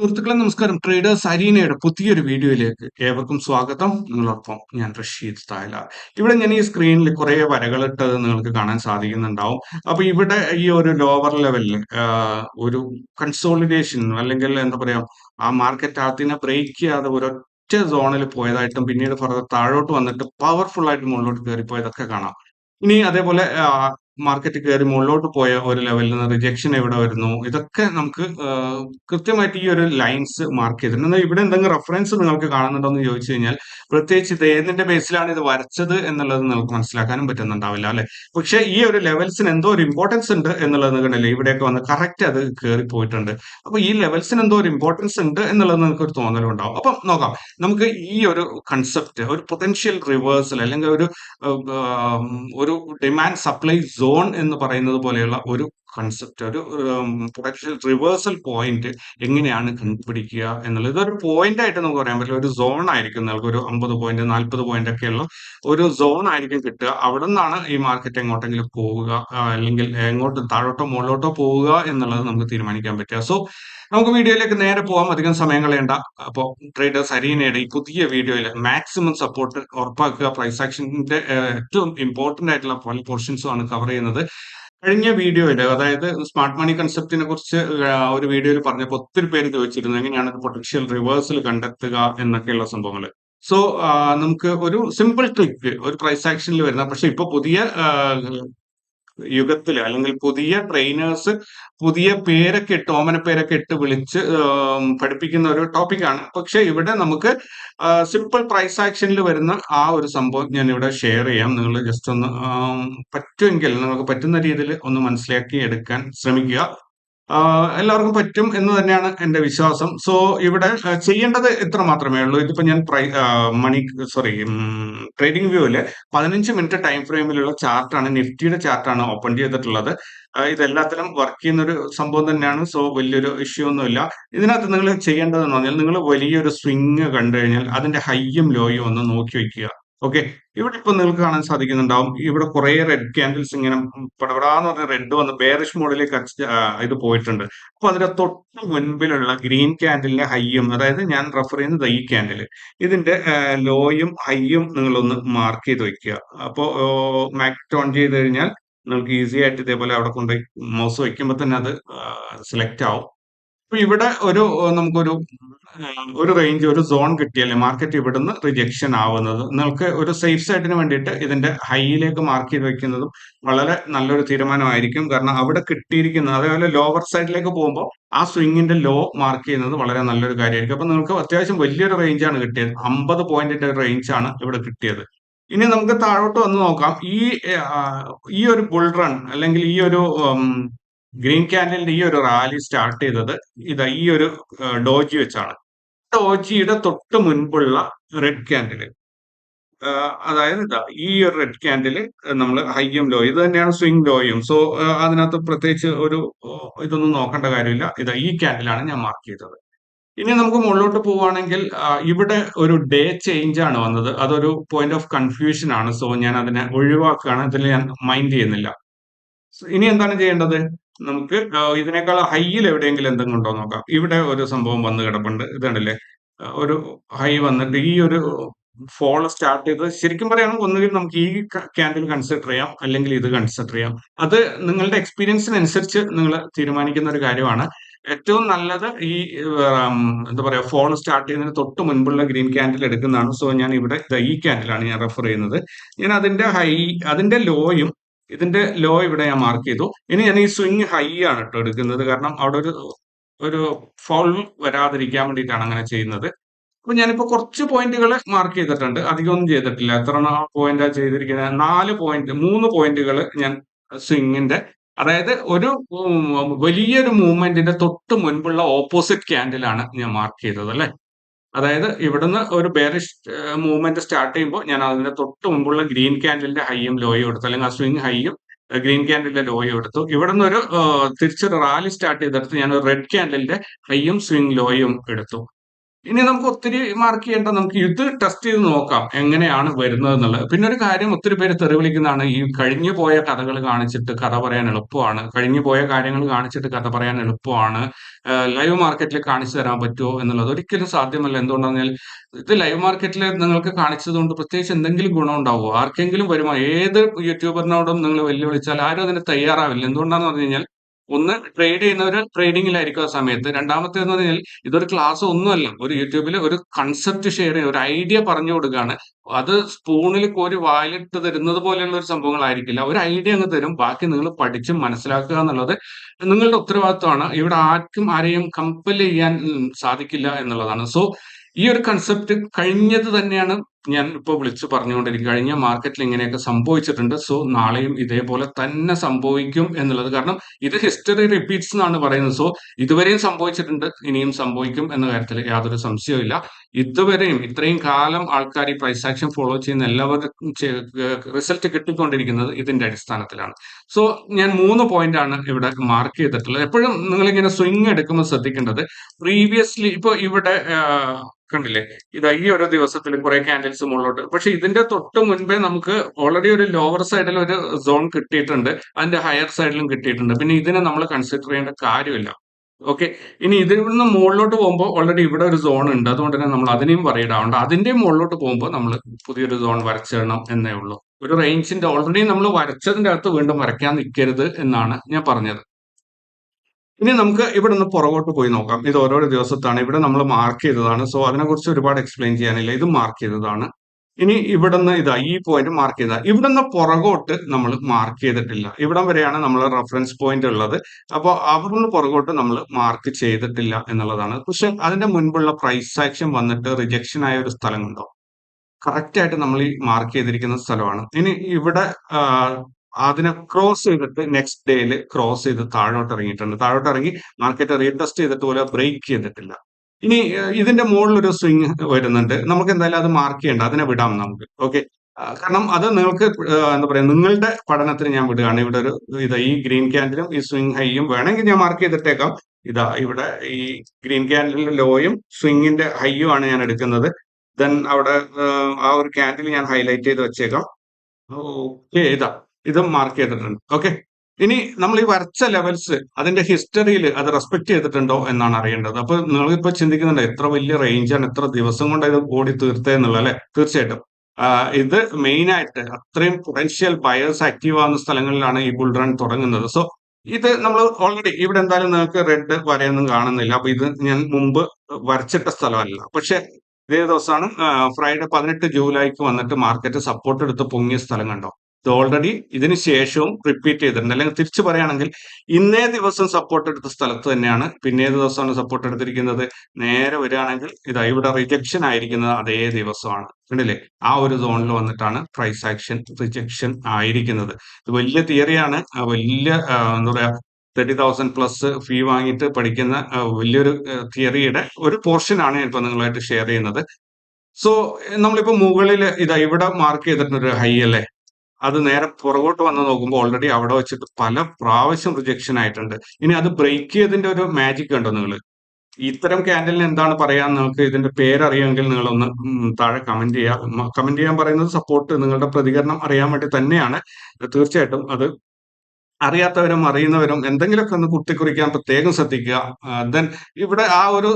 സുഹൃത്തുക്കളെ നമസ്കാരം. ട്രേഡേഴ്സ് അരീനയുടെ പുതിയൊരു വീഡിയോയിലേക്ക് ഏവർക്കും സ്വാഗതം. നിങ്ങളോടൊപ്പം ഞാൻ റഷീദ് തായല. ഇവിടെ ഞാൻ ഈ സ്ക്രീനിൽ കുറെ വരകളിട്ടത് നിങ്ങൾക്ക് കാണാൻ സാധിക്കുന്നുണ്ടാവും. അപ്പൊ ഇവിടെ ഈ ഒരു ലോവർ ലെവലിൽ ഒരു കൺസോളിഡേഷൻ അല്ലെങ്കിൽ എന്താ പറയാ ആ മാർക്കറ്റ് അതിനെ ബ്രേക്ക് ചെയ്യാതെ ഒരൊറ്റ സോണിൽ പോയതായിട്ടും പിന്നീട് ഫർദർ താഴോട്ട് വന്നിട്ട് പവർഫുൾ ആയിട്ട് മുകളിലോട്ട് കയറിപ്പോയതൊക്കെ കാണാം. ഇനി അതേപോലെ മാർക്കറ്റ് കയറി മുകളിലോട്ട് പോയ ഒരു ലെവലിൽ നിന്ന് റിജക്ഷൻ എവിടെ വരുന്നു? ഇതൊക്കെ നമുക്ക് കൃത്യമായിട്ട് ഈ ഒരു ലൈൻസ് മാർക്ക് ചെയ്തിട്ടുണ്ട്. എന്നാൽ ഇവിടെ എന്തെങ്കിലും റെഫറൻസ് നിങ്ങൾക്ക് കാണുന്നുണ്ടോ എന്ന് ചോദിച്ചു കഴിഞ്ഞാൽ പ്രത്യേകിച്ച് ഇത് ഏതിന്റെ ബേസിലാണ് ഇത് വരച്ചത് എന്നുള്ളത് നിങ്ങൾക്ക് മനസ്സിലാക്കാനും പറ്റുന്നുണ്ടാവില്ല അല്ലെ? പക്ഷെ ഈ ഒരു ലെവൽസിന് എന്തോ ഒരു ഇമ്പോർട്ടൻസ് ഉണ്ട് എന്നുള്ളത് കണ്ടില്ലേ? ഇവിടെയൊക്കെ വന്ന് കറക്റ്റ് അത് കയറി പോയിട്ടുണ്ട്. അപ്പൊ ഈ ലെവൽസിന് എന്തോ ഒരു ഇമ്പോർട്ടൻസ് ഉണ്ട് എന്നുള്ളത് നിങ്ങൾക്ക് ഒരു തോന്നലുണ്ടാവും. അപ്പം നോക്കാം. നമുക്ക് ഈ ഒരു കൺസെപ്റ്റ് ഒരു പൊട്ടൻഷ്യൽ റിവേഴ്സൽ അല്ലെങ്കിൽ ഒരു ഒരു ഡിമാൻഡ് സപ്ലൈ സോൺ എന്ന് പറയുന്നത് പോലെയുള്ള ഒരു കൺസെപ്റ്റ് ഒരു പൊട്ടൻഷ്യൽ റിവേഴ്സൽ പോയിന്റ് എങ്ങനെയാണ് കണ്ടുപിടിക്കുക എന്നുള്ളത്. ഇതൊരു പോയിന്റ് ആയിട്ട് നമുക്ക് പറയാൻ പറ്റില്ല. ഒരു സോൺ ആയിരിക്കും നിങ്ങൾക്ക് ഒരു അമ്പത് പോയിന്റ് നാൽപ്പത് പോയിന്റ് ഒക്കെയുള്ള ഒരു സോൺ ആയിരിക്കും കിട്ടുക. അവിടെ നിന്നാണ് ഈ മാർക്കറ്റ് എങ്ങോട്ടെങ്കിലും പോവുക അല്ലെങ്കിൽ എങ്ങോട്ട് താഴോട്ടോ മുകളിലോട്ടോ പോവുക എന്നുള്ളത് നമുക്ക് തീരുമാനിക്കാൻ പറ്റുക. സോ നമുക്ക് വീഡിയോയിലേക്ക് നേരെ പോകാം അധികം സമയം കളയണ്ട. അപ്പോൾ ട്രേഡേഴ്സ് അരീനയുടെ ഈ പുതിയ വീഡിയോയിൽ മാക്സിമം സപ്പോർട്ട് ഉറപ്പാക്കുക. പ്രൈസ് ആക്ഷന്റെ ഏറ്റവും ഇമ്പോർട്ടന്റ് ആയിട്ടുള്ള പല പോർഷൻസും ആണ് കവർ ചെയ്യുന്നത്. കഴിഞ്ഞ വീഡിയോയിൽ അതായത് സ്മാർട്ട് മണി കൺസെപ്റ്റിനെ കുറിച്ച് ഒരു വീഡിയോയിൽ പറഞ്ഞപ്പോൾ ഒത്തിരി പേര് ചോദിച്ചിരുന്നു എങ്ങനെയാണ് പൊട്ടൻഷ്യൽ റിവേഴ്സൽ കണ്ടെത്തുക എന്നൊക്കെയുള്ള സംഭവങ്ങൾ സോ നമുക്ക് ഒരു സിമ്പിൾ ട്രിക്ക് ഒരു പ്രൈസ് ആക്ഷനിൽ വരുന്ന പക്ഷെ ഇപ്പൊ പുതിയ യുഗത്തിൽ അല്ലെങ്കിൽ പുതിയ ട്രെയിനേഴ്സ് പുതിയ പേരൊക്കെ ഇട്ട് ഓമന പേരൊക്കെ ഇട്ട് വിളിച്ച് പഠിപ്പിക്കുന്ന ഒരു ടോപ്പിക്കാണ് പക്ഷെ ഇവിടെ നമുക്ക് സിമ്പിൾ പ്രൈസ് ആക്ഷനിൽ വരുന്ന ആ ഒരു സംഭവം ഞാൻ ഇവിടെ ഷെയർ ചെയ്യാം. നിങ്ങൾ ജസ്റ്റ് ഒന്ന് പറ്റുമെങ്കിൽ നിങ്ങൾക്ക് പറ്റുന്ന രീതിയിൽ ഒന്ന് മനസ്സിലാക്കി എടുക്കാൻ ശ്രമിക്കുക. എല്ലാവർക്കും പറ്റും എന്ന് തന്നെയാണ് എന്റെ വിശ്വാസം. സോ ഇവിടെ ചെയ്യേണ്ടത് ഇത്ര മാത്രമേ ഉള്ളൂ. ഇതിപ്പോ ഞാൻ പ്രൈ മണി സോറി ട്രേഡിംഗ് വ്യൂവിൽ പതിനഞ്ച് മിനിറ്റ് ടൈം ഫ്രെയിമിലുള്ള ചാർട്ടാണ് നിഫ്റ്റിയുടെ ചാർട്ടാണ് ഓപ്പൺ ചെയ്തിട്ടുള്ളത്. ഇതെല്ലാത്തിലും വർക്ക് ചെയ്യുന്ന ഒരു സംഭവം തന്നെയാണ്. സോ വലിയൊരു ഇഷ്യൂ ഒന്നുമില്ല. ഇതിനകത്ത് നിങ്ങൾ ചെയ്യേണ്ടതെന്ന് പറഞ്ഞാൽ നിങ്ങൾ വലിയൊരു സ്വിങ് കണ്ടു കഴിഞ്ഞാൽ അതിന്റെ ഹൈയും ലോയും ഒന്ന് നോക്കി വെക്കുക. ഓക്കെ ഇവിടെ ഇപ്പൊ നിങ്ങൾക്ക് കാണാൻ സാധിക്കുന്നുണ്ടാവും. ഇവിടെ കുറെ റെഡ് ക്യാൻഡിൽസ് ഇങ്ങനെ പടപടാന്ന് പറഞ്ഞ റെഡ് വന്ന് ബേറിഷ് മോഡിലേക്ക് ഇത് പോയിട്ടുണ്ട്. അപ്പൊ അതിന്റെ തൊട്ട് മുൻപിലുള്ള ഗ്രീൻ ക്യാൻഡിലിന്റെ ഹൈയും അതായത് ഞാൻ റെഫർ ചെയ്യുന്നത് ഈ ക്യാൻഡിൽ ഇതിന്റെ ലോയും ഹൈയും നിങ്ങളൊന്ന് മാർക്ക് ചെയ്ത് വെക്കുക. അപ്പോ മാക്ട് ഓൺ ചെയ്ത് കഴിഞ്ഞാൽ നിങ്ങൾക്ക് ഈസി ആയിട്ട് ഇതേപോലെ അവിടെ കൊണ്ടുപോയി മൗസ് വെക്കുമ്പോൾ തന്നെ അത് സെലക്ട് ആവും. അപ്പൊ ഇവിടെ ഒരു നമുക്കൊരു ഒരു റേഞ്ച് ഒരു സോൺ കിട്ടിയാലേ മാർക്കറ്റ് ഇവിടുന്ന് റിജക്ഷൻ ആവുന്നത്. നിങ്ങൾക്ക് ഒരു സേഫ് സൈഡിന് വേണ്ടിയിട്ട് ഇതിന്റെ ഹൈയിലേക്ക് മാർക്ക് ചെയ്ത് വെക്കുന്നതും വളരെ നല്ലൊരു തീരുമാനമായിരിക്കും. കാരണം അവിടെ കിട്ടിയിരിക്കുന്നത് അതേപോലെ ലോവർ സൈഡിലേക്ക് പോകുമ്പോൾ ആ സ്വിങ്ങിന്റെ ലോ മാർക്ക് ചെയ്യുന്നത് വളരെ നല്ലൊരു കാര്യമായിരിക്കും. അപ്പൊ നിങ്ങൾക്ക് അത്യാവശ്യം വലിയൊരു റേഞ്ചാണ് കിട്ടിയത്. അമ്പത് പോയിന്റിന്റെ ആണ് ഇവിടെ കിട്ടിയത്. ഇനി നമുക്ക് താഴോട്ട് വന്ന് നോക്കാം. ഈ ഈ ഒരു ബുൾ റൺ അല്ലെങ്കിൽ ഈ ഒരു ഗ്രീൻ ക്യാൻഡലിന്റെ ഈ ഒരു റാലി സ്റ്റാർട്ട് ചെയ്തത് ഇതാ ഈ ഒരു ഡോജി വെച്ചാണ്. ഡോജിയുടെ തൊട്ട് മുൻപുള്ള റെഡ് ക്യാൻഡിൽ അതായത് ഇതാ ഈ ഒരു റെഡ് ക്യാൻഡിൽ നമ്മൾ ഹൈയും ലോ ഇത് തന്നെയാണ് സ്വിംഗ് ലോയും സോ അതിനകത്ത് പ്രത്യേകിച്ച് ഒരു ഇതൊന്നും നോക്കേണ്ട കാര്യമില്ല. ഇതാ ഈ ക്യാൻഡിലാണ് ഞാൻ മാർക്ക് ചെയ്തത്. ഇനി നമുക്ക് മുകളിലോട്ട് പോവുകയാണെങ്കിൽ ഇവിടെ ഒരു ഡേ ചേഞ്ച് ആണ് വന്നത്. അതൊരു പോയിന്റ് ഓഫ് കൺഫ്യൂഷൻ ആണ്. സോ ഞാൻ അതിനെ ഒഴിവാക്കുകയാണ്. അതിൽ ഞാൻ മൈൻഡ് ചെയ്യുന്നില്ല. ഇനി എന്താണ് ചെയ്യേണ്ടത്? നമുക്ക് ഇതിനേക്കാൾ ഹൈയിൽ എവിടെയെങ്കിലും എന്തെങ്കിലും ഉണ്ടോ നോക്കാം. ഇവിടെ ഒരു സംഭവം വന്ന് കിടപ്പുണ്ട്. ഇതുണ്ടല്ലേ ഒരു ഹൈ വന്നിട്ട് ഈ ഒരു ഫോൾ സ്റ്റാർട്ട് ചെയ്ത് ശരിക്കും പറയുകയാണെങ്കിൽ ഒന്നുകിൽ നമുക്ക് ഈ ക്യാൻഡിൽ കൺസിഡർ ചെയ്യാം അല്ലെങ്കിൽ ഇത് കൺസിഡർ ചെയ്യാം. അത് നിങ്ങളുടെ എക്സ്പീരിയൻസിനനുസരിച്ച് നിങ്ങൾ തീരുമാനിക്കുന്ന ഒരു കാര്യമാണ്. ഏറ്റവും നല്ലത് ഈ എന്താ പറയാ ഫോൾ സ്റ്റാർട്ട് ചെയ്യുന്നതിന് തൊട്ട് മുൻപുള്ള ഗ്രീൻ ക്യാൻഡിൽ എടുക്കുന്നതാണ്. സോ ഞാൻ ഇവിടെ ഈ ക്യാൻഡിലാണ് ഞാൻ റെഫർ ചെയ്യുന്നത്. ഞാൻ അതിന്റെ ഹൈ അതിന്റെ ലോയും ഇതിന്റെ ലോ ഇവിടെ ഞാൻ മാർക്ക് ചെയ്തു. ഇനി ഞാൻ ഈ സ്വിങ് ഹൈ ആണ് കേട്ടോ എടുക്കുന്നത്. കാരണം അവിടെ ഒരു ഒരു ഫോൾ വരാതിരിക്കാൻ വേണ്ടിയിട്ടാണ് അങ്ങനെ ചെയ്യുന്നത്. അപ്പൊ ഞാനിപ്പോ കുറച്ച് പോയിന്റുകൾ മാർക്ക് ചെയ്തിട്ടുണ്ട്. അധികമൊന്നും ചെയ്തിട്ടില്ല. എത്ര പോയിന്റാ ചെയ്തിരിക്കുന്നത് നാല് പോയിന്റ് മൂന്ന് പോയിന്റുകൾ ഞാൻ സ്വിങ്ങിന്റെ അതായത് ഒരു വലിയൊരു മൂവ്മെന്റിന്റെ തൊട്ട് മുൻപുള്ള ഓപ്പോസിറ്റ് ക്യാൻഡിലാണ് ഞാൻ മാർക്ക് ചെയ്തത് അല്ലെ? അതായത് ഇവിടുന്ന് ഒരു ബെയറിഷ് മൂവ്മെന്റ് സ്റ്റാർട്ട് ചെയ്യുമ്പോൾ ഞാൻ അതിന്റെ തൊട്ട് മുമ്പുള്ള ഗ്രീൻ ക്യാൻഡലിന്റെ ഹൈയും ലോയും എടുത്തു. അല്ലെങ്കിൽ ആ സ്വിംഗ് ഹൈയും ഗ്രീൻ ക്യാൻഡലിന്റെ ലോയും എടുത്തു. ഇവിടുന്ന് ഒരു തിരിച്ചൊരു റാലി സ്റ്റാർട്ട് ചെയ്തെടുത്ത് ഞാൻ റെഡ് ക്യാൻഡലിന്റെ ഹൈയും സ്വിംഗ് ലോയും എടുത്തു. ഇനി നമുക്ക് ഒത്തിരി മാർക്ക് ചെയ്യേണ്ട നമുക്ക് ഇത് ടെസ്റ്റ് ചെയ്ത് നോക്കാം എങ്ങനെയാണ് വരുന്നത് എന്നുള്ളത്. പിന്നെ ഒരു കാര്യം ഒത്തിരി പേര് തെറി വിളിക്കുന്നതാണ്. ഈ കഴിഞ്ഞു പോയ കഥകൾ കാണിച്ചിട്ട് കഥ പറയാൻ എളുപ്പമാണ്. കഴിഞ്ഞു പോയ കാര്യങ്ങൾ കാണിച്ചിട്ട് കഥ പറയാൻ എളുപ്പമാണ്. ലൈവ് മാർക്കറ്റിൽ കാണിച്ചു തരാൻ പറ്റുമോ എന്നുള്ളത് ഒരിക്കലും സാധ്യമല്ല. എന്തുകൊണ്ടാന്ന് പറഞ്ഞാൽ ഇത് ലൈവ് മാർക്കറ്റിൽ നിങ്ങൾക്ക് കാണിച്ചത് കൊണ്ട് പ്രത്യേകിച്ച് എന്തെങ്കിലും ഗുണം ഉണ്ടാവുമോ? ആർക്കെങ്കിലും വരുമോ? ഏത് യൂട്യൂബറിനോടും നിങ്ങൾ വെല്ലുവിളിച്ചാൽ ആരും അതിന് തയ്യാറാവില്ല. എന്തുകൊണ്ടാണെന്ന് പറഞ്ഞു കഴിഞ്ഞാൽ ഒന്ന് ട്രേഡ് ചെയ്യുന്നവർ ട്രേഡിങ്ങിലായിരിക്കും ആ സമയത്ത്. രണ്ടാമത്തെ എന്ന് പറഞ്ഞാൽ ഇതൊരു ക്ലാസ് ഒന്നുമല്ല. ഒരു യൂട്യൂബിൽ ഒരു കൺസെപ്റ്റ് ഷെയർ ചെയ്യുക ഒരു ഐഡിയ പറഞ്ഞു കൊടുക്കുകയാണ് അത് സ്പൂണിൽ കോരി വായിലിട്ട് തരുന്നത് പോലെയുള്ള ഒരു സംഭവങ്ങളായിരിക്കില്ല. ഒരു ഐഡിയ അങ്ങ് തരും. ബാക്കി നിങ്ങൾ പഠിച്ച് മനസ്സിലാക്കുക എന്നുള്ളത് നിങ്ങളുടെ ഉത്തരവാദിത്വമാണ്. ഇവിടെ ആർക്കും ആരെയും കമ്പൽ ചെയ്യാൻ സാധിക്കില്ല എന്നുള്ളതാണ്. സോ ഈ ഒരു കൺസെപ്റ്റ് കഴിഞ്ഞത് തന്നെയാണ് ഞാൻ ഇപ്പോൾ വിളിച്ചു പറഞ്ഞുകൊണ്ടിരിക്കും. കഴിഞ്ഞ മാർക്കറ്റിൽ ഇങ്ങനെയൊക്കെ സംഭവിച്ചിട്ടുണ്ട്. സോ നാളെയും ഇതേപോലെ തന്നെ സംഭവിക്കും എന്നുള്ളത്. കാരണം ഇത് ഹിസ്റ്ററി റിപ്പീറ്റ്സ് എന്നാണ് പറയുന്നത്. സോ ഇതുവരെയും സംഭവിച്ചിട്ടുണ്ട്. ഇനിയും സംഭവിക്കും എന്ന കാര്യത്തിൽ യാതൊരു സംശയവുമില്ല. ഇതുവരെയും ഇത്രയും കാലം ആൾക്കാർ ഈ പ്രൈസ് ആക്ഷൻ ഫോളോ ചെയ്യുന്ന എല്ലാവർക്കും റിസൾട്ട് കിട്ടിക്കൊണ്ടിരിക്കുന്നത് ഇതിന്റെ അടിസ്ഥാനത്തിലാണ്. സോ ഞാൻ മൂന്ന് പോയിന്റ് ആണ് ഇവിടെ മാർക്ക് ചെയ്തിട്ടുള്ളത്. എപ്പോഴും നിങ്ങളിങ്ങനെ സ്വിങ് എടുക്കുമ്പോൾ ശ്രദ്ധിക്കേണ്ടത് പ്രീവിയസ്ലി ഇപ്പൊ ഇവിടെ കണ്ടില്ലേ? ഇതാ ഈ ഒരു ദിവസത്തിൽ കുറെ ക്യാൻഡിൽസ് മുകളിലോട്ട്. പക്ഷെ ഇതിന്റെ തൊട്ട് മുൻപേ നമുക്ക് ഓൾറെഡി ഒരു ലോവർ സൈഡിൽ ഒരു സോൺ കിട്ടിയിട്ടുണ്ട്. അതിന്റെ ഹയർ സൈഡിലും കിട്ടിയിട്ടുണ്ട്. പിന്നെ ഇതിനെ നമ്മൾ കൺസിഡർ ചെയ്യേണ്ട കാര്യമില്ല. ഓക്കെ ഇനി ഇതിൽ നിന്ന് മുകളിലോട്ട് പോകുമ്പോൾ ഓൾറെഡി ഇവിടെ ഒരു സോൺ ഉണ്ട്. അതുകൊണ്ട് തന്നെ നമ്മൾ അതിനെയും പറയിടാവുണ്ട് അതിന്റെ മുകളിലോട്ട് പോകുമ്പോൾ നമ്മൾ പുതിയൊരു സോൺ വരച്ചിടണം എന്നേ ഉള്ളൂ. ഒരു റേഞ്ചിന്റെ ഓൾറെഡി നമ്മൾ വരച്ചതിന്റെ അകത്ത് വീണ്ടും വരയ്ക്കാൻ നിൽക്കരുത് എന്നാണ് ഞാൻ പറഞ്ഞത്. ഇനി നമുക്ക് ഇവിടെ നിന്ന് പുറകോട്ട് പോയി നോക്കാം. ഇത് ഓരോ ദിവസത്താണ്. ഇവിടെ നമ്മൾ മാർക്ക് ചെയ്തതാണ്. സോ അതിനെക്കുറിച്ച് ഒരുപാട് എക്സ്പ്ലെയിൻ ചെയ്യാനില്ല. ഇത് മാർക്ക് ചെയ്തതാണ്. ഇനി ഇവിടെ നിന്ന് ഇതാ ഈ പോയിന്റ് മാർക്ക് ചെയ്ത. നിന്ന് പുറകോട്ട് നമ്മൾ മാർക്ക് ചെയ്തിട്ടില്ല. ഇവിടം വരെയാണ് നമ്മൾ റെഫറൻസ് പോയിന്റ് ഉള്ളത്. അപ്പോൾ അവിടെ നിന്ന് പുറകോട്ട് നമ്മൾ മാർക്ക് ചെയ്തിട്ടില്ല എന്നുള്ളതാണ്. പക്ഷെ അതിന്റെ മുൻപുള്ള പ്രൈസ് ആക്ഷൻ വന്നിട്ട് റിജക്ഷൻ ആയ ഒരു സ്ഥലം ഉണ്ടോ കറക്റ്റ് ആയിട്ട് നമ്മൾ ഈ മാർക്ക് ചെയ്തിരിക്കുന്ന സ്ഥലമാണ്. ഇനി ഇവിടെ അതിനെ ക്രോസ് ചെയ്തിട്ട് നെക്സ്റ്റ് ഡേയിൽ ക്രോസ് ചെയ്ത് താഴോട്ട് ഇറങ്ങിയിട്ടുണ്ട്. താഴോട്ട് ഇറങ്ങി മാർക്കറ്റ് റീടെസ്റ്റ് ചെയ്തിട്ട് പോലെ ബ്രേക്ക് ചെയ്തിട്ടില്ല. ഇനി ഇതിന്റെ മുകളിൽ ഒരു സ്വിങ് വരുന്നുണ്ട്. നമുക്ക് എന്തായാലും അത് മാർക്ക് ചെയ്യണ്ട അതിനെ വിടാം നമുക്ക്. ഓക്കെ കാരണം അത് നിങ്ങൾക്ക് എന്താ പറയാ നിങ്ങളുടെ പഠനത്തിന് ഞാൻ വിടുകയാണ്. ഇവിടെ ഒരു ഇത് ഈ ഗ്രീൻ ക്യാൻഡിലും ഈ സ്വിങ് ഹൈയും വേണമെങ്കിൽ ഞാൻ മാർക്ക് ചെയ്തിട്ടേക്കാം. ഇതാ ഇവിടെ ഈ ഗ്രീൻ ക്യാൻഡിലിന്റെ ലോയും സ്വിങ്ങിന്റെ ഹൈയും ആണ് ഞാൻ എടുക്കുന്നത്. ദെൻ അവിടെ ആ ഒരു ക്യാൻഡിൽ ഞാൻ ഹൈലൈറ്റ് ചെയ്ത് വെച്ചേക്കാം. ഓക്കെ ഇതാ. ഇതും മാർക്ക് ചെയ്തിട്ടുണ്ട്. ഓക്കെ ഇനി നമ്മൾ ഈ വരച്ച ലെവൽസ് അതിന്റെ ഹിസ്റ്ററിയിൽ അത് റെസ്പെക്ട് ചെയ്തിട്ടുണ്ടോ എന്നാണ് അറിയേണ്ടത്. അപ്പൊ നിങ്ങളിപ്പോ ചിന്തിക്കുന്നുണ്ട് എത്ര വലിയ റേഞ്ചാണ് എത്ര ദിവസം കൊണ്ട് ഇത് ഓടി തീർത്തേന്നുള്ള അല്ലെ? തീർച്ചയായിട്ടും. ഇത് മെയിൻ ആയിട്ട് അത്രയും പൊട്ടൻഷ്യൽ ബയേഴ്സ് ആക്റ്റീവ് ആവുന്ന സ്ഥലങ്ങളിലാണ് ഈ ബുൾ റൺ തുടങ്ങുന്നത്. സോ ഇത് നമ്മൾ ഓൾറെഡി ഇവിടെ എന്തായാലും നിങ്ങൾക്ക് റെഡ് വരയൊന്നും കാണുന്നില്ല. അപ്പൊ ഇത് ഞാൻ മുമ്പ് വരച്ചിട്ട സ്ഥലമല്ല. പക്ഷെ ഇതേ ദിവസമാണ് ഫ്രൈഡേ പതിനെട്ട് ജൂലൈക്ക് വന്നിട്ട് മാർക്കറ്റ് സപ്പോർട്ട് എടുത്ത് പൊങ്ങിയ സ്ഥലം കണ്ടോ? ഇത് ഓൾറെഡി ഇതിന് ശേഷവും റിപ്പീറ്റ് ചെയ്തിട്ടുണ്ട്. അല്ലെങ്കിൽ തിരിച്ചു പറയുകയാണെങ്കിൽ ഇന്നേ ദിവസം സപ്പോർട്ട് എടുത്ത സ്ഥലത്ത് തന്നെയാണ് പിന്നേ ദിവസമാണ് സപ്പോർട്ട് എടുത്തിരിക്കുന്നത്. നേരെ വരികയാണെങ്കിൽ ഇതാ ഇവിടെ റിജക്ഷൻ ആയിരിക്കുന്നത് അതേ ദിവസമാണ്. കണ്ടില്ലേ? ആ ഒരു സോണിൽ വന്നിട്ടാണ് പ്രൈസ് ആക്ഷൻ റിജക്ഷൻ ആയിരിക്കുന്നത്. ഇത് വലിയ തിയറിയാണ് വലിയ എന്താ പറയാ തേർട്ടി തൗസൻഡ് പ്ലസ് ഫീ വാങ്ങിയിട്ട് പഠിക്കുന്ന വലിയൊരു തിയറിയുടെ ഒരു പോർഷനാണ് ഞാനിപ്പോൾ നിങ്ങളായിട്ട് ഷെയർ ചെയ്യുന്നത്. സോ നമ്മളിപ്പോ മുകളിൽ ഇതാ ഇവിടെ മാർക്ക് ചെയ്തിട്ടുണ്ട് ഒരു ഹൈ അല്ലേ? അത് നേരെ പുറകോട്ട് വന്ന് നോക്കുമ്പോൾ ഓൾറെഡി അവിടെ വെച്ചിട്ട് പല പ്രാവശ്യം റിജക്ഷൻ ആയിട്ടുണ്ട്. ഇനി അത് ബ്രേക്ക് ചെയ്തതിന്റെ ഒരു മാജിക് ഉണ്ടോ നിങ്ങൾ ഇത്തരം ക്യാൻഡലിന് എന്താണ് പറയാൻ നിങ്ങൾക്ക് ഇതിന്റെ പേരറിയുമെങ്കിൽ നിങ്ങൾ ഒന്ന് താഴെ കമന്റ് ചെയ്യാം. കമന്റ് ചെയ്യാൻ പറയുന്നത് സപ്പോർട്ട് നിങ്ങളുടെ പ്രതികരണം അറിയാൻ വേണ്ടി തന്നെയാണ്. തീർച്ചയായിട്ടും അത് അറിയാത്തവരും അറിയുന്നവരും എന്തെങ്കിലുമൊക്കെ ഒന്ന് കുത്തിക്കുറിക്കാൻ പ്രത്യേകം ശ്രദ്ധിക്കുക. ദെൻ ഇവിടെ ആ ഒരു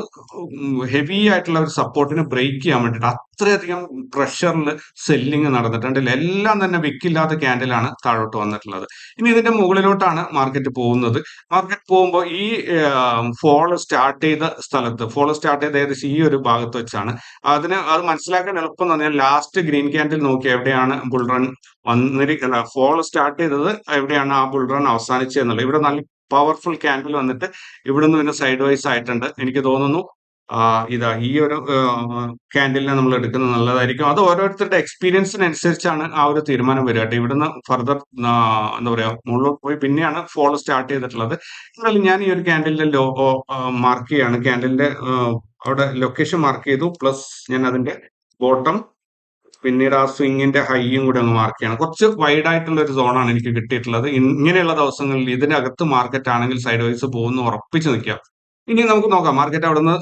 ഹെവി ആയിട്ടുള്ള ഒരു സപ്പോർട്ടിനെ ബ്രേക്ക് ചെയ്യാൻ വേണ്ടിയിട്ട് അത്രയധികം പ്രഷറിൽ സെല്ലിങ് നടന്നിട്ടുണ്ട്. എല്ലാം തന്നെ വിക്കില്ലാത്ത ക്യാൻഡിലാണ് താഴോട്ട് വന്നിട്ടുള്ളത്. ഇനി ഇതിന്റെ മുകളിലോട്ടാണ് മാർക്കറ്റ് പോകുന്നത്. മാർക്കറ്റ് പോകുമ്പോൾ ഈ ഫോൾ സ്റ്റാർട്ട് ചെയ്ത സ്ഥലത്ത് ഫോൾ സ്റ്റാർട്ട് ചെയ്ത ഏകദേശം ഈ ഒരു ഭാഗത്ത് വെച്ചാണ്. അതിന് അത് മനസ്സിലാക്കാൻ എളുപ്പം പറഞ്ഞാൽ ലാസ്റ്റ് ഗ്രീൻ ക്യാൻഡിൽ നോക്കി എവിടെയാണ് ബുൾ റൺ വന്നിരിക്കുന്ന ഫോൾ സ്റ്റാർട്ട് ചെയ്തത് എവിടെയാണ് ആ ബുൾ റൺ അവസാനിച്ചതെന്നുള്ളത്. ഇവിടെ നല്ല പവർഫുൾ ക്യാൻഡിൽ വന്നിട്ട് ഇവിടെ നിന്ന് പിന്നെ സൈഡ് വൈസ് ആയിട്ടുണ്ട്. എനിക്ക് തോന്നുന്നു ഇതാ ഈ ഒരു ക്യാൻഡിലിനെ നമ്മൾ എടുക്കുന്നത് നല്ലതായിരിക്കും. അത് ഓരോരുത്തരുടെ എക്സ്പീരിയൻസിനനുസരിച്ചാണ് ആ ഒരു തീരുമാനം വരിക കേട്ടോ. ഇവിടുന്ന് ഫർദർ എന്താ പറയാ മുകളിലോട്ട് പോയി. പിന്നെയാണ് ഫോൾ സ്റ്റാർട്ട് ചെയ്തിട്ടുള്ളത്. എന്നാലും ഞാൻ ഈ ഒരു ക്യാൻഡിലിന്റെ ലോ മാർക്ക് ചെയ്യാണ്. ക്യാൻഡിലിന്റെ അവിടെ ലൊക്കേഷൻ മാർക്ക് ചെയ്തു. പ്ലസ് ഞാൻ അതിന്റെ ബോട്ടം പിന്നീട് ആ സ്വിങ്ങിന്റെ ഹൈയും കൂടെ അങ്ങ് മാർക്ക് ചെയ്യണം. കുറച്ച് വൈഡ് ആയിട്ടുള്ള ഒരു സോണാണ് എനിക്ക് കിട്ടിയിട്ടുള്ളത്. ഇങ്ങനെയുള്ള ദിവസങ്ങളിൽ ഇതിനകത്ത് മാർക്കറ്റ് ആണെങ്കിൽ സൈഡ് വൈസ് പോകുന്നു ഉറപ്പിച്ച് നിൽക്കാം. ഇനി നമുക്ക് നോക്കാം. മാർക്കറ്റ് അവിടെ നിന്ന്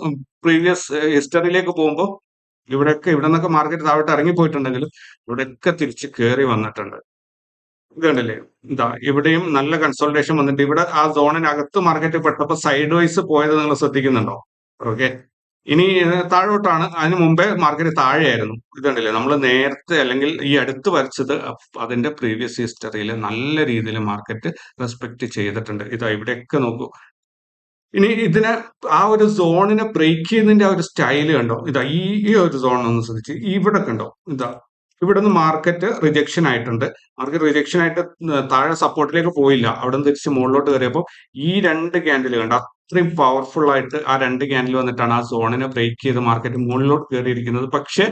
പ്രീവിയസ് ഹിസ്റ്ററിയിലേക്ക് പോകുമ്പോൾ ഇവിടെയൊക്കെ ഇവിടെ നിന്നൊക്കെ മാർക്കറ്റ് താഴോട്ട് ഇറങ്ങിപ്പോയിട്ടുണ്ടെങ്കിലും ഇവിടെയൊക്കെ തിരിച്ച് കയറി വന്നിട്ടുണ്ട്. ഇത് എന്താ ഇവിടെയും നല്ല കൺസൾട്ടേഷൻ വന്നിട്ട് ഇവിടെ ആ സോണിനകത്ത് മാർക്കറ്റ് പെട്ടപ്പോൾ സൈഡ് വൈസ് പോയത് നിങ്ങൾ ശ്രദ്ധിക്കുന്നുണ്ടോ? ഓക്കെ ഇനി താഴോട്ടാണ്. അതിന് മുമ്പേ മാർക്കറ്റ് താഴെയായിരുന്നു. ഇതുണ്ടല്ലേ നമ്മൾ നേരത്തെ അല്ലെങ്കിൽ ഈ അടുത്ത് വരച്ചത് അതിന്റെ പ്രീവിയസ് ഹിസ്റ്ററിയിൽ നല്ല രീതിയിൽ മാർക്കറ്റ് റെസ്പെക്ട് ചെയ്തിട്ടുണ്ട്. ഇതാ ഇവിടെയൊക്കെ നോക്കൂ. ഇനി ഇതിനെ ആ ഒരു സോണിനെ ബ്രേക്ക് ചെയ്യുന്നതിന്റെ ആ ഒരു സ്റ്റൈൽ കണ്ടോ? ഇതാ ഈ ഈ ഒരു സോൺ ശ്രദ്ധിച്ച്. ഇവിടെ കണ്ടോ? ഇതാ ഇവിടെ നിന്ന് മാർക്കറ്റ് റിജക്ഷൻ ആയിട്ടുണ്ട്. മാർക്കറ്റ് റിജക്ഷൻ ആയിട്ട് താഴെ സപ്പോർട്ടിലേക്ക് പോയില്ല. അവിടെ നിന്ന് തിരിച്ച് മുകളിലോട്ട് കയറിയപ്പോൾ ഈ രണ്ട് ക്യാൻഡിൽ കണ്ടോ? അത്രയും പവർഫുൾ ആയിട്ട് ആ രണ്ട് ക്യാൻഡിൽ വന്നിട്ടാണ് ആ സോണിനെ ബ്രേക്ക് ചെയ്ത് മാർക്കറ്റ് മുകളിലോട്ട് കയറിയിരിക്കുന്നത്. പക്ഷെ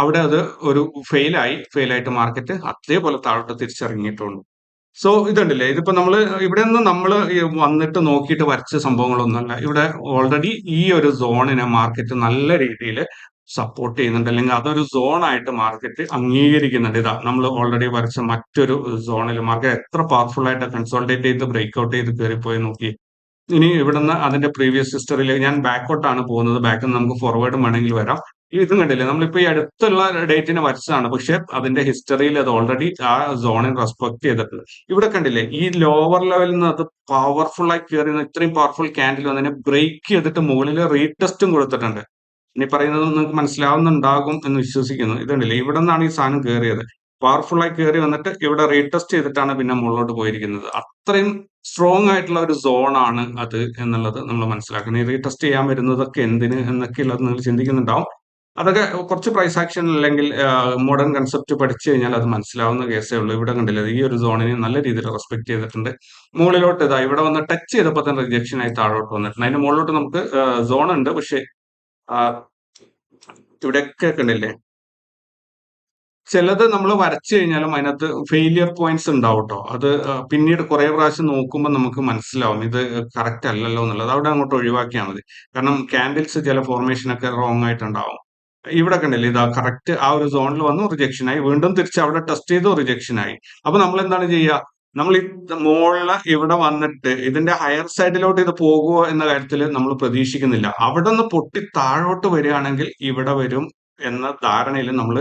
അവിടെ അത് ഒരു ഫെയിലായി ഫെയിലായിട്ട് മാർക്കറ്റ് അതേപോലെ താഴോട്ട് തിരിച്ചിറങ്ങിയിട്ടുണ്ട്. സോ ഇതുണ്ടല്ലേ? ഇതിപ്പോ നമ്മൾ ഇവിടെ നിന്ന് നമ്മൾ വന്നിട്ട് നോക്കിയിട്ട് വരച്ച സംഭവങ്ങളൊന്നുമല്ല. ഇവിടെ ഓൾറെഡി ഈ ഒരു സോണിനെ മാർക്കറ്റ് നല്ല രീതിയിൽ സപ്പോർട്ട് ചെയ്യുന്നുണ്ട്. അല്ലെങ്കിൽ അതൊരു സോണായിട്ട് മാർക്കറ്റ് അംഗീകരിക്കുന്നുണ്ട്. ഇതാ നമ്മൾ ഓൾറെഡി വരച്ച മറ്റൊരു സോണിൽ മാർക്കറ്റ് എത്ര പവർഫുൾ ആയിട്ട് കൺസോൾട്ടേറ്റ് ചെയ്ത് ബ്രേക്ക്ഔട്ട് ചെയ്ത് കയറിപ്പോയി നോക്കി. ഇനി ഇവിടുന്ന് അതിന്റെ പ്രീവിയസ് ഹിസ്റ്ററിയിലേക്ക് ഞാൻ ബാക്കോട്ടാണ് പോകുന്നത്. ബാക്കിൽ നമുക്ക് ഫോർവേഡും വേണമെങ്കിൽ വരാം. ഇതും കണ്ടില്ലേ? നമ്മളിപ്പോ ഈ അടുത്തുള്ള ഡേറ്റിനെ വരച്ചതാണ്. പക്ഷെ അതിന്റെ ഹിസ്റ്ററിയിൽ അത് ഓൾറെഡി ആ സോണിൽ റെസ്പെക്ട് ചെയ്തിട്ടുണ്ട്. ഇവിടെ കണ്ടില്ലേ? ഈ ലോവർ ലെവലിൽ നിന്ന് അത് പവർഫുൾ ആയി കയറി ഇത്രയും പവർഫുൾ ക്യാൻഡിൽ വന്നതിനെ ബ്രേക്ക് ചെയ്തിട്ട് മുകളിൽ റീടെസ്റ്റും കൊടുത്തിട്ടുണ്ട്. ഇനി പറയുന്നത് നിങ്ങൾക്ക് മനസ്സിലാവുന്നുണ്ടാകും എന്ന് വിശ്വസിക്കുന്നു. ഇതുണ്ടല്ലേ ഇവിടെ നിന്നാണ് ഈ സാധനം കയറിയത് പവർഫുൾ ആയി കയറി വന്നിട്ട് ഇവിടെ റീടെസ്റ്റ് ചെയ്തിട്ടാണ് പിന്നെ മുകളിലോട്ട് പോയിരിക്കുന്നത്. അത്രയും സ്ട്രോങ് ആയിട്ടുള്ള ഒരു സോണാണ് അത് എന്നുള്ളത് നമ്മൾ മനസ്സിലാക്കണം ഇത് റീടെസ്റ്റ് ചെയ്യാൻ വരുന്നതൊക്കെ എന്തിന് എന്നൊക്കെ ഉള്ളത് നിങ്ങൾ ചിന്തിക്കുന്നുണ്ടാവും. അതൊക്കെ കുറച്ച് പ്രൈസ് ആക്ഷൻ അല്ലെങ്കിൽ മോഡേൺ കൺസെപ്റ്റ് പഠിച്ചു കഴിഞ്ഞാൽ അത് മനസ്സിലാവുന്ന കേസേ ഉള്ളൂ. ഇവിടെ കണ്ടില്ല ഈ ഒരു സോണിനെ നല്ല രീതിയിൽ റെസ്പെക്ട് ചെയ്തിട്ടുണ്ട്. മുകളിലോട്ട് ഇതാ ഇവിടെ വന്ന് ടച്ച് ചെയ്തപ്പോൾ തന്നെ റിജക്ഷൻ ആയി താഴോട്ട് വന്നിട്ടുണ്ട്. അതിന്റെ മുകളിലോട്ട് നമുക്ക് സോൺ ഉണ്ട്. പക്ഷേ ഇവിടെയൊക്കെ കണ്ടില്ലേ ചിലത് നമ്മൾ വരച്ചു കഴിഞ്ഞാലും അതിനകത്ത് ഫെയിലിയർ പോയിന്റ്സ് ഉണ്ടാവും കേട്ടോ അത് പിന്നീട് കുറെ പ്രാവശ്യം നോക്കുമ്പോൾ നമുക്ക് മനസ്സിലാവും. ഇത് കറക്റ്റ് അല്ലല്ലോ എന്നുള്ളത്. അവിടെ അങ്ങോട്ട് ഒഴിവാക്കിയാൽ മതി. കാരണം ക്യാൻഡിൽസ് ചില ഫോർമേഷൻ ഒക്കെ റോങ് ആയിട്ടുണ്ടാവും. ഇവിടെ കണ്ടില്ലേ ഇതാ കറക്റ്റ് ആ ഒരു സോണിൽ വന്നു റിജക്ഷൻ ആയി. വീണ്ടും തിരിച്ച് അവിടെ ടെസ്റ്റ് ചെയ്തു റിജക്ഷൻ ആയി. അപ്പൊ നമ്മൾ എന്താണ് ചെയ്യുക? നമ്മൾ ഈ മുകളിൽ ഇവിടെ വന്നിട്ട് ഇതിന്റെ ഹയർ സൈഡിലോട്ട് ഇത് പോകുമോ എന്ന കാര്യത്തിൽ നമ്മൾ പ്രതീക്ഷിക്കുന്നില്ല. അവിടെ നിന്ന് പൊട്ടി താഴോട്ട് വരികയാണെങ്കിൽ ഇവിടെ വരും എന്ന ധാരണയിൽ നമ്മൾ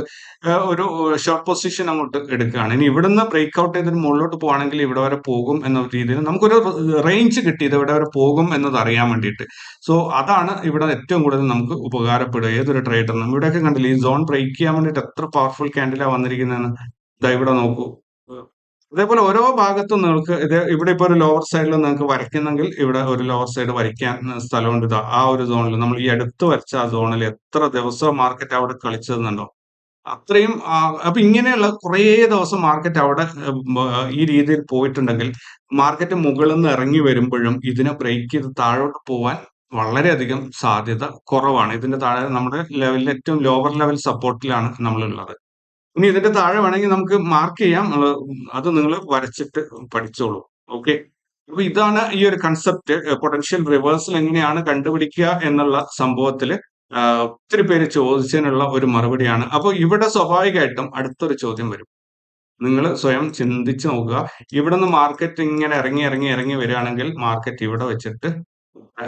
ഒരു ഷോർട്ട് പൊസിഷൻ അങ്ങോട്ട് എടുക്കുകയാണ്. ഇനി ഇവിടുന്ന് ബ്രേക്ക് ഔട്ട് ചെയ്തിട്ട് മുകളിലോട്ട് പോകുകയാണെങ്കിൽ ഇവിടെ വരെ പോകും എന്ന രീതിയിൽ നമുക്കൊരു റേഞ്ച് കിട്ടി ഇത് ഇവിടെ വരെ പോകും എന്നത് അറിയാൻ വേണ്ടിയിട്ട്. സോ അതാണ് ഇവിടെ ഏറ്റവും കൂടുതൽ നമുക്ക് ഉപകാരപ്പെടുക. ഏതൊരു ട്രേഡറിനും ഇവിടെയൊക്കെ കണ്ടില്ല ഈ സോൺ ബ്രേക്ക് ചെയ്യാൻ വേണ്ടിയിട്ട് എത്ര പവർഫുൾ ക്യാൻഡിലാണ് വന്നിരിക്കുന്നതെന്ന്? ഇതാ ഇവിടെ നോക്കൂ. അതേപോലെ ഓരോ ഭാഗത്തും നിങ്ങൾക്ക് ഇത് ഇവിടെ ഇപ്പോൾ ഒരു ലോവർ സൈഡിൽ നിങ്ങൾക്ക് വരയ്ക്കുന്നെങ്കിൽ ഇവിടെ ഒരു ലോവർ സൈഡ് വരയ്ക്കാൻ സ്ഥലമുണ്ട്. ഇതാ ആ ഒരു സോണിൽ നമ്മൾ ഈ അടുത്ത് വരച്ച ആ സോണിൽ എത്ര ദിവസം മാർക്കറ്റ് അവിടെ കളിച്ചതെന്നുണ്ടോ? അത്രയും അപ്പൊ ഇങ്ങനെയുള്ള കുറേ ദിവസം മാർക്കറ്റ് അവിടെ ഈ രീതിയിൽ പോയിട്ടുണ്ടെങ്കിൽ മാർക്കറ്റ് മുകളിൽ നിന്ന് ഇറങ്ങി വരുമ്പോഴും ഇതിനെ ബ്രേക്ക് ചെയ്ത് താഴോട്ട് പോവാൻ വളരെയധികം സാധ്യത കുറവാണ്. ഇതിന്റെ താഴെ നമ്മുടെ ലെവലിൽ ഏറ്റവും ലോവർ ലെവൽ സപ്പോർട്ടിലാണ് നമ്മളുള്ളത്. ഇനി ഇതിന്റെ താഴെ വേണമെങ്കിൽ നമുക്ക് മാർക്ക് ചെയ്യാം. അത് നിങ്ങൾ വരച്ചിട്ട് പഠിച്ചോളൂ. ഓക്കെ അപ്പൊ ഇതാണ് ഈ ഒരു കൺസെപ്റ്റ് പൊട്ടൻഷ്യൽ റിവേഴ്സൽ എങ്ങനെയാണ് കണ്ടുപിടിക്കുക എന്നുള്ള സംഭവത്തിൽ ഒത്തിരി പേര് ചോദിച്ചതിനുള്ള ഒരു മറുപടിയാണ്. അപ്പോൾ ഇവിടെ സ്വാഭാവികമായിട്ടും അടുത്തൊരു ചോദ്യം വരും. നിങ്ങൾ സ്വയം ചിന്തിച്ചു നോക്കുക. ഇവിടെ നിന്ന് മാർക്കറ്റ് ഇങ്ങനെ ഇറങ്ങി ഇറങ്ങി ഇറങ്ങി വരികയാണെങ്കിൽ മാർക്കറ്റ് ഇവിടെ വെച്ചിട്ട്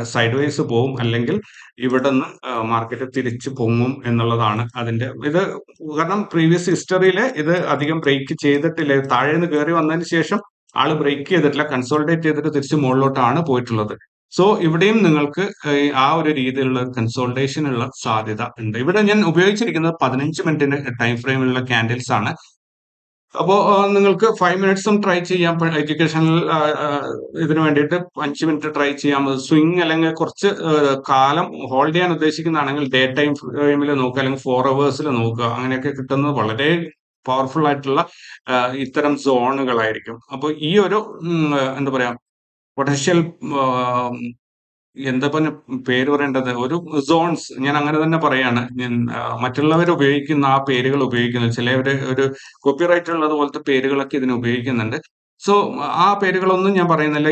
സൈഡ് വൈസ് പോവും അല്ലെങ്കിൽ ഇവിടെ നിന്ന് മാർക്കറ്റ് തിരിച്ചു പൊങ്ങും എന്നുള്ളതാണ് അതിന്റെ ഇത്. കാരണം പ്രീവിയസ് ഹിസ്റ്ററിയിൽ ഇത് അധികം ബ്രേക്ക് ചെയ്തിട്ടില്ല. താഴെ നിന്ന് കയറി വന്നതിന് ശേഷം ആൾ ബ്രേക്ക് ചെയ്തിട്ടില്ല. കൺസോൾഡേറ്റ് ചെയ്തിട്ട് തിരിച്ച് മുകളിലോട്ടാണ് പോയിട്ടുള്ളത്. സോ ഇവിടെയും നിങ്ങൾക്ക് ആ ഒരു രീതിയിലുള്ള കൺസോൾട്ടേഷനുള്ള സാധ്യത ഉണ്ട്. ഇവിടെ ഞാൻ ഉപയോഗിച്ചിരിക്കുന്നത് പതിനഞ്ച് മിനിറ്റിന്റെ ടൈം ഫ്രെയിമിലുള്ള ക്യാൻഡിൽസ് ആണ്. അപ്പോൾ നിങ്ങൾക്ക് ഫൈവ് മിനിറ്റ്സും ട്രൈ ചെയ്യാം. എഡ്യൂക്കേഷണൽ ഇതിനു വേണ്ടിയിട്ട് അഞ്ച് മിനിറ്റ് ട്രൈ ചെയ്യാം. സ്വിങ് അല്ലെങ്കിൽ കുറച്ച് കാലം ഹോൾഡ് ചെയ്യാൻ ഉദ്ദേശിക്കുന്നതാണെങ്കിൽ ഡേ ടൈം ഫ്രെയിമിൽ നോക്കുക. അല്ലെങ്കിൽ ഫോർ അവേഴ്സിൽ നോക്കുക. അങ്ങനെയൊക്കെ കിട്ടുന്നത് വളരെ പവർഫുൾ ആയിട്ടുള്ള ഇത്തരം സോണുകളായിരിക്കും അപ്പോൾ ഈ ഒരു എന്താ പറയാ പൊട്ടൻഷ്യൽ എന്താ പേര് പറയേണ്ടത്? ഒരു സോൺസ് ഞാൻ അങ്ങനെ തന്നെ പറയാണ്. മറ്റുള്ളവർ ഉപയോഗിക്കുന്ന ആ പേരുകൾ ഉപയോഗിക്കുന്നത് ചിലവര് ഒരു കോപ്പിറൈറ്റ് ഉള്ളത് പോലത്തെ പേരുകളൊക്കെ ഇതിന് ഉപയോഗിക്കുന്നുണ്ട്. സോ ആ പേരുകളൊന്നും ഞാൻ പറയുന്നില്ല.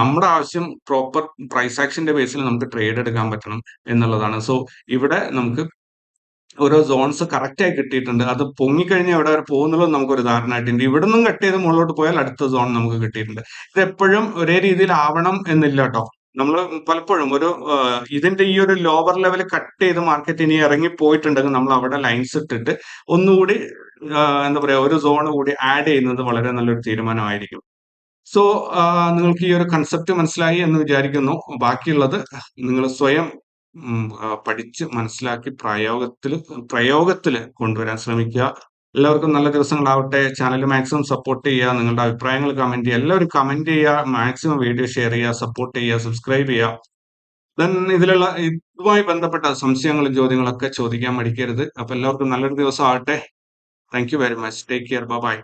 നമ്മുടെ ആവശ്യം പ്രോപ്പർ പ്രൈസ് ആക്ഷന്റെ ബേസിൽ നമുക്ക് ട്രേഡ് എടുക്കാൻ പറ്റണം എന്നുള്ളതാണ്. സോ ഇവിടെ നമുക്ക് ഓരോ സോൺസ് കറക്റ്റ് ആയി കിട്ടിയിട്ടുണ്ട്. അത് പൊങ്ങിക്കഴിഞ്ഞ് എവിടെ വരെ പോകുന്നുള്ളത് നമുക്കൊരു ധാരണ ആയിട്ടുണ്ട് ഇവിടെ നിന്നും കട്ട് ചെയ്ത് മുകളിലോട്ട് പോയാൽ അടുത്ത സോൺ നമുക്ക് കിട്ടിയിട്ടുണ്ട്. ഇത് എപ്പോഴും ഒരേ രീതിയിൽ ആവണം എന്നില്ല കേട്ടോ നമ്മൾ പലപ്പോഴും ഒരു ഇതിന്റെ ഈ ഒരു ലോവർ ലെവൽ കട്ട് ചെയ്ത് മാർക്കറ്റ് ഇനി ഇറങ്ങി പോയിട്ടുണ്ടെങ്കിൽ നമ്മൾ അവിടെ ലൈൻസ് ഇട്ടിട്ട് ഒന്നുകൂടി എന്താ പറയാ ഒരു സോൺ കൂടി ആഡ് ചെയ്യുന്നത് വളരെ നല്ലൊരു തീരുമാനമായിരിക്കും. സോ നിങ്ങൾക്ക് ഈ ഒരു കൺസെപ്റ്റ് മനസ്സിലായി എന്ന് വിചാരിക്കുന്നു. ബാക്കിയുള്ളത് നിങ്ങൾ സ്വയം പഠിച്ച് മനസ്സിലാക്കി പ്രയോഗത്തിൽ പ്രയോഗത്തിൽ കൊണ്ടുവരാൻ ശ്രമിക്കുക. എല്ലാവർക്കും നല്ല ദിവസങ്ങളാവട്ടെ. ചാനൽ മാക്സിമം സപ്പോർട്ട് ചെയ്യുക നിങ്ങളുടെ അഭിപ്രായങ്ങൾ കമന്റ് ചെയ്യുക എല്ലാവരും കമന്റ് ചെയ്യുക മാക്സിമം വീഡിയോ ഷെയർ ചെയ്യുക സപ്പോർട്ട് ചെയ്യുക സബ്സ്ക്രൈബ് ചെയ്യുക. ദെൻ ഇതിലുള്ള ഇതുമായി ബന്ധപ്പെട്ട സംശയങ്ങളും ചോദ്യങ്ങളൊക്കെ ചോദിക്കാൻ മടിക്കരുത്. അപ്പൊ എല്ലാവർക്കും നല്ലൊരു ദിവസം ആവട്ടെ thank you very much take care bye